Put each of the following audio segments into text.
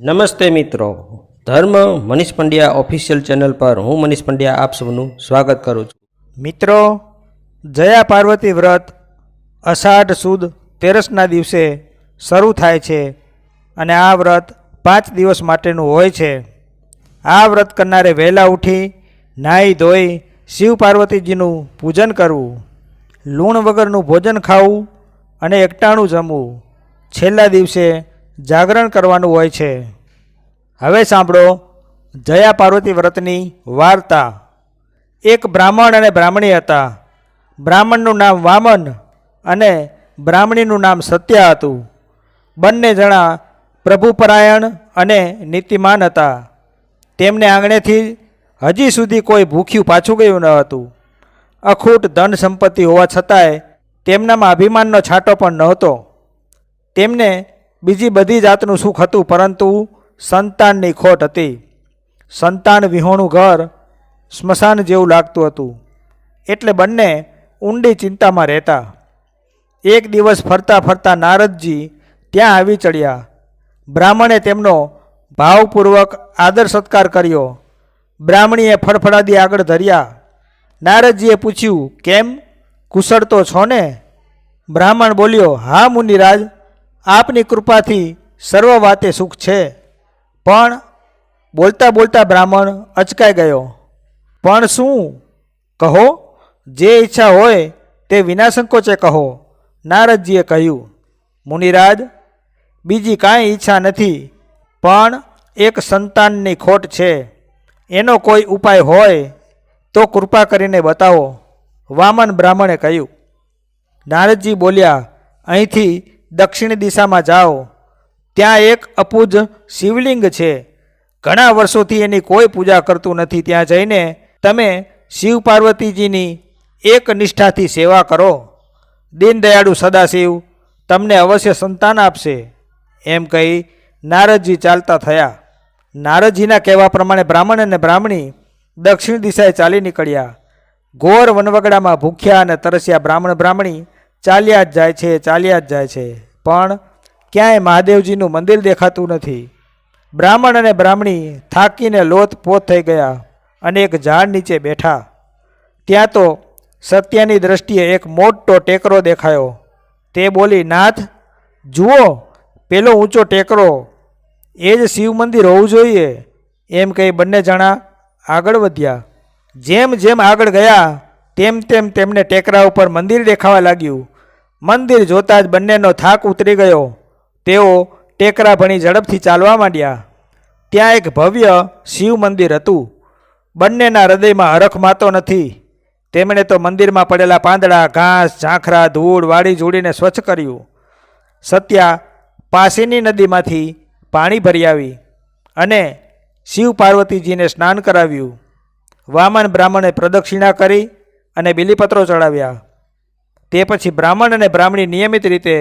નમસ્તે મિત્રો. ધર્મ મનીષ પંડ્યા ઓફિશિયલ ચેનલ પર હું મનીષ પંડ્યા આપ સૌનું સ્વાગત કરું છું. મિત્રો, જયા પાર્વતી વ્રત અષાઢ સુદ તેરસના દિવસે શરૂ થાય છે અને આ વ્રત પાંચ દિવસ માટેનું હોય છે. આ વ્રત કરનારે વહેલા ઉઠી, નાહી ધોઈ, શિવ પાર્વતીજીનું પૂજન કરવું, લૂણ વગરનું ભોજન ખાવું અને એકટાણું જમવું. છેલ્લા દિવસે જાગરણ કરવાનું હોય છે. હવે સાંભળો, જયા પાર્વતી વ્રતની વાર્તા. એક બ્રાહ્મણ અને બ્રાહ્મણી હતા. બ્રાહ્મણનું નામ વામન અને બ્રાહ્મણીનું નામ સત્યા હતું. બંને જણા પ્રભુપરાયણ અને નીતિમાન હતા. તેમને આંગણેથી હજી સુધી કોઈ ભૂખ્યું પાછું ગયું ન હતું. અખૂટ ધન સંપત્તિ હોવા છતાંય તેમનામાં અભિમાનનો છાંટો પણ નહોતો. તેમને બીજી બધી જાતનું સુખ હતું, પરંતુ સંતાનની ખોટ હતી. સંતાન વિહોણું ઘર, સ્મશાન જેવું લાગતું હતું. એટલે બંને ઊંડી ચિંતામાં રહેતા. એક દિવસ ફરતા ફરતા નારદજી ત્યાં આવી ચડ્યા. બ્રાહ્મણે તેમનો ભાવપૂર્વક આદર સત્કાર કર્યો. બ્રાહ્મણીએ ફડફડાદી આગળ ધર્યા. નારદજીએ પૂછ્યું, કેમ? કુશળ તો છો ને? બ્રાહ્મણ બોલ્યો, હા મુનિરાજ આપની કૃપાથી સર્વ વાતે સુખ છે. પણ બોલતા બોલતા બ્રાહ્મણ અચકાઈ ગયો. પણ શું? કહો. જે ઈચ્છા હોય તે વિના સંકોચે કહો. નારદજીએ કહ્યું, મુનિરાજ, બીજી કાંઈ ઈચ્છા નથી, પણ એક સંતાનની ખોટ છે. એનો કોઈ ઉપાય હોય તો કૃપા કરીને બતાવો. વામન બ્રાહ્મણે કહ્યું, નારદજી બોલ્યા, અહીંથી દક્ષિણ દિશામાં જાઓ. ત્યાં એક અપૂજ શિવલિંગ છે. ઘણા વર્ષોથી એની કોઈ પૂજા કરતું નથી. ત્યાં જઈને તમે શિવ પાર્વતીજીની એક નિષ્ઠાથી સેવા કરો. દીનદયાળુ સદાશિવ તમને અવશ્ય સંતાન આપશે. એમ કહી નારદજી ચાલતા થયા. નારદજીના કહેવા પ્રમાણે બ્રાહ્મણ અને બ્રાહ્મણી દક્ષિણ દિશાએ ચાલી નીકળ્યા. ઘોર વનવગડામાં ભૂખ્યા અને તરસ્યા બ્રાહ્મણ બ્રાહ્મણી ચાલ્યા જ જાય છે, ચાલ્યા જ જાય છે. પણ ક્યાંય મહાદેવજીનું મંદિર દેખાતું નથી. બ્રાહ્મણ અને બ્રાહ્મણી થાકીને લોથ પોત થઈ ગયા અને એક ઝાડ નીચે બેઠા. ત્યાં તો સત્યની દ્રષ્ટિએ એક મોટો ટેકરો દેખાયો. તે બોલી, નાથ, જુઓ, પેલો ઊંચો ટેકરો. એ જ શિવ મંદિર હોવું જોઈએ. એમ કહી બંને જણા આગળ વધ્યા. જેમ જેમ આગળ ગયા તેમ તેમ તેમને ટેકરા ઉપર મંદિર દેખાવા લાગ્યું. મંદિર જોતાં જ બંનેનો થાક ઉતરી ગયો. તેઓ ટેકરા ભણી ઝડપથી ચાલવા માંડ્યા. ત્યાં એક ભવ્ય શિવ મંદિર હતું. બંનેના હૃદયમાં હરખ માતો નથી. તેમણે તો મંદિરમાં પડેલા પાંદડા, ઘાસ, ઝાંખરા, ધૂળ, વાળી જોડીને સ્વચ્છ કર્યું. સત્યા પાસેની નદીમાંથી પાણી ભરી આવી અને શિવ પાર્વતીજીને સ્નાન કરાવ્યું. વામન બ્રાહ્મણે પ્રદક્ષિણા કરી અને બિલીપત્રો ચડાવ્યા. તે પછી બ્રાહ્મણ અને બ્રાહ્મણી નિયમિત રીતે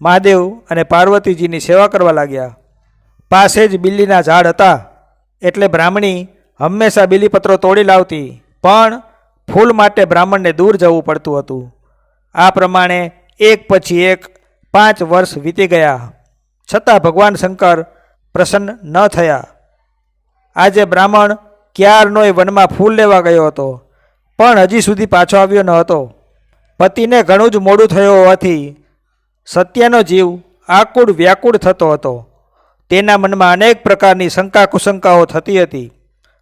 મહાદેવ અને પાર્વતીજીની સેવા કરવા લાગ્યા. પાસે જ બિલ્લીના ઝાડ હતા, એટલે બ્રાહ્મણી હંમેશા બિલીપત્રો તોડી લાવતી, પણ ફૂલ માટે બ્રાહ્મણને દૂર જવું પડતું હતું. આ પ્રમાણે એક પછી એક પાંચ વર્ષ વીતી ગયા. છતાં ભગવાન શંકર પ્રસન્ન ન થયા. આજે બ્રાહ્મણ ક્યારનોય વનમાં ફૂલ લેવા ગયો હતો. પણ હજી સુધી પાછો આવ્યો ન હતો. પતિને ઘણું જ મોડું થયું હોવાથી સત્યનો જીવ આકુળ વ્યાકુળ થતો હતો. તેના મનમાં અનેક પ્રકારની શંકા કુશંકાઓ થતી હતી.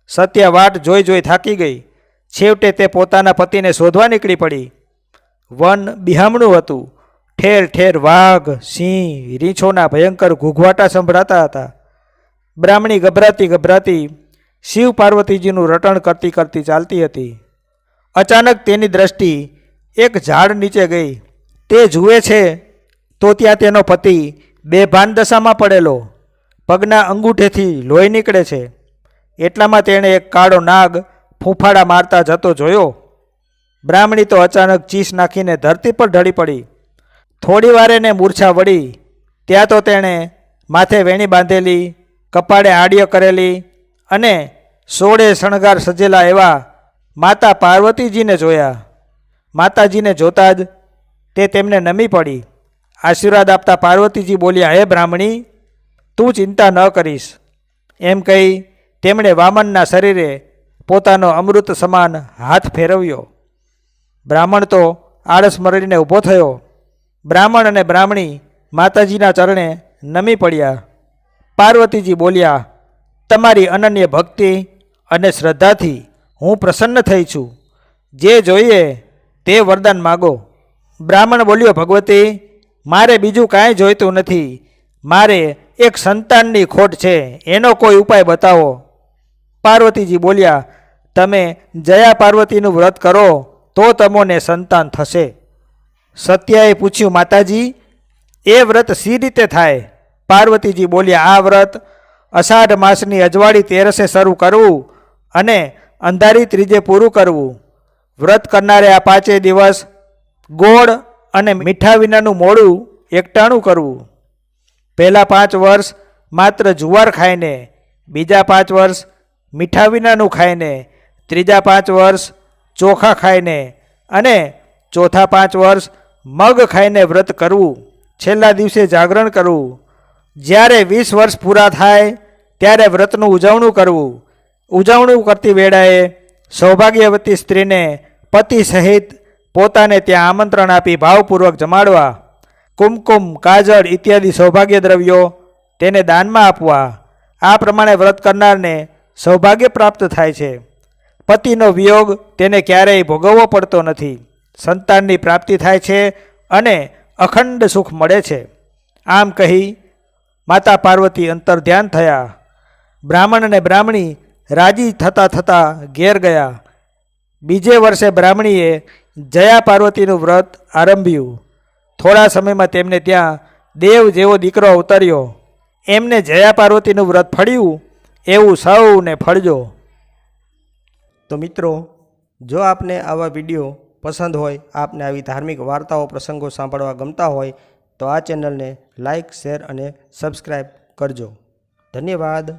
સત્ય વાટ જોઈ જોઈ થાકી ગઈ. છેવટે તે પોતાના પતિને શોધવા નીકળી પડી. વન બિહામણું હતું. ઠેર ઠેર વાઘ, સિંહ, રીંછોના ભયંકર ઘૂઘવાટા સંભળાતા હતા. બ્રાહ્મણી ગભરાતી ગભરાતી શિવ પાર્વતીજીનું રટણ કરતી કરતી ચાલતી હતી. અચાનક તેની દ્રષ્ટિ એક ઝાડ નીચે ગઈ. તે જુએ છે તો ત્યાં તેનો પતિ બેભાન દશામાં પડેલો. પગના અંગૂઠેથી લોહી નીકળે છે. એટલામાં તેણે એક કાળો નાગ ફૂંફાડા મારતા જતો જોયો. બ્રાહ્મણી તો અચાનક ચીસ નાખીને ધરતી પર ઢળી પડી. થોડી વાર એને મૂર્છા વળી. ત્યાં તો તેણે માથે વેણી બાંધેલી, કપાળે આડીઓ કરેલી અને સોળે શણગાર સજેલા એવા માતા પાર્વતીજીને જોયા. માતાજીને જોતાં જ તે તેમને નમી પડી. આશીર્વાદ આપતા પાર્વતીજી બોલ્યા, હે બ્રાહ્મણી, તું ચિંતા ન કરીશ. એમ કહી તેમણે વામનના શરીરે પોતાનો અમૃત સમાન હાથ ફેરવ્યો. બ્રાહ્મણ તો આળસ મરડીને ઊભો થયો. બ્રાહ્મણ અને બ્રાહ્મણી માતાજીના ચરણે નમી પડ્યા. પાર્વતીજી બોલ્યા, તમારી અનન્ય ભક્તિ અને શ્રદ્ધાથી હું પ્રસન્ન થઈ છું. જે જોઈએ તે વરદાન માગો. બ્રાહ્મણ બોલ્યો, ભગવતી, મારે બીજું કાંઈ જોઈતું નથી. મારે એક સંતાનની ખોટ છે. એનો કોઈ ઉપાય બતાવો. પાર્વતીજી બોલ્યા, તમે જયા પાર્વતીનું વ્રત કરો, તો તમને સંતાન થશે. સત્યાએ પૂછ્યું, માતાજી, એ વ્રત સી રીતે થાય? પાર્વતીજી બોલ્યા, આ વ્રત અષાઢ માસની અજવાળી તેરસે શરૂ કરવું અને અંધારી ત્રીજે પૂરું કરવું. વ્રત કરનારે આ પાંચે દિવસ ગોળ અને મીઠા વિનાનું મોડું એકટાણું કરવું. પહેલાં પાંચ વર્ષ માત્ર જુવાર ખાઈને, બીજા પાંચ વર્ષ મીઠા વિનાનું ખાઈને, ત્રીજા પાંચ વર્ષ ચોખા ખાઈને અને ચોથા પાંચ વર્ષ મગ ખાઈને વ્રત કરવું. છેલ્લા દિવસે જાગરણ કરવું. જ્યારે વીસ વર્ષ પૂરા થાય, ત્યારે વ્રતનું ઉજવણું કરવું. ઉજવણું કરતી વેળાએ સૌભાગ્યવતી સ્ત્રીને પતિ સહિત પોતાને ત્યાં આમંત્રણ આપી ભાવપૂર્વક જમાડવા, કુમકુમ, કાજળ ઇત્યાદિ સૌભાગ્ય દ્રવ્યો તેને દાનમાં આપવા, આ પ્રમાણે વ્રત કરનારને સૌભાગ્ય પ્રાપ્ત થાય છે. પતિનો વિયોગ તેને ક્યારેય ભોગવવો પડતો નથી. સંતાનની પ્રાપ્તિ થાય છે અને અખંડ સુખ મળે છે. આમ કહી માતા પાર્વતી અંતર ધ્યાન થયા. બ્રાહ્મણ અને બ્રાહ્મણી રાજી થતાં થતાં ઘેર ગયા. બીજે વર્ષે બ્રાહ્મણીએ જયા પાર્વતીનું વ્રત આરંભ્યું. થોડા સમયમાં તેમને ત્યાં દેવ જેવો દીકરો અવતર્યો. એમને જયા પાર્વતીનું વ્રત ફળ્યું, એવું સૌને ફળજો. તો મિત્રો, જો આપને આવા વીડિયો પસંદ હોય, આપને આવી ધાર્મિક વાર્તાઓ, પ્રસંગો સાંભળવા ગમતા હોય, તો આ ચેનલને લાઈક, શેર અને સબસ્ક્રાઈબ કરજો. ધન્યવાદ.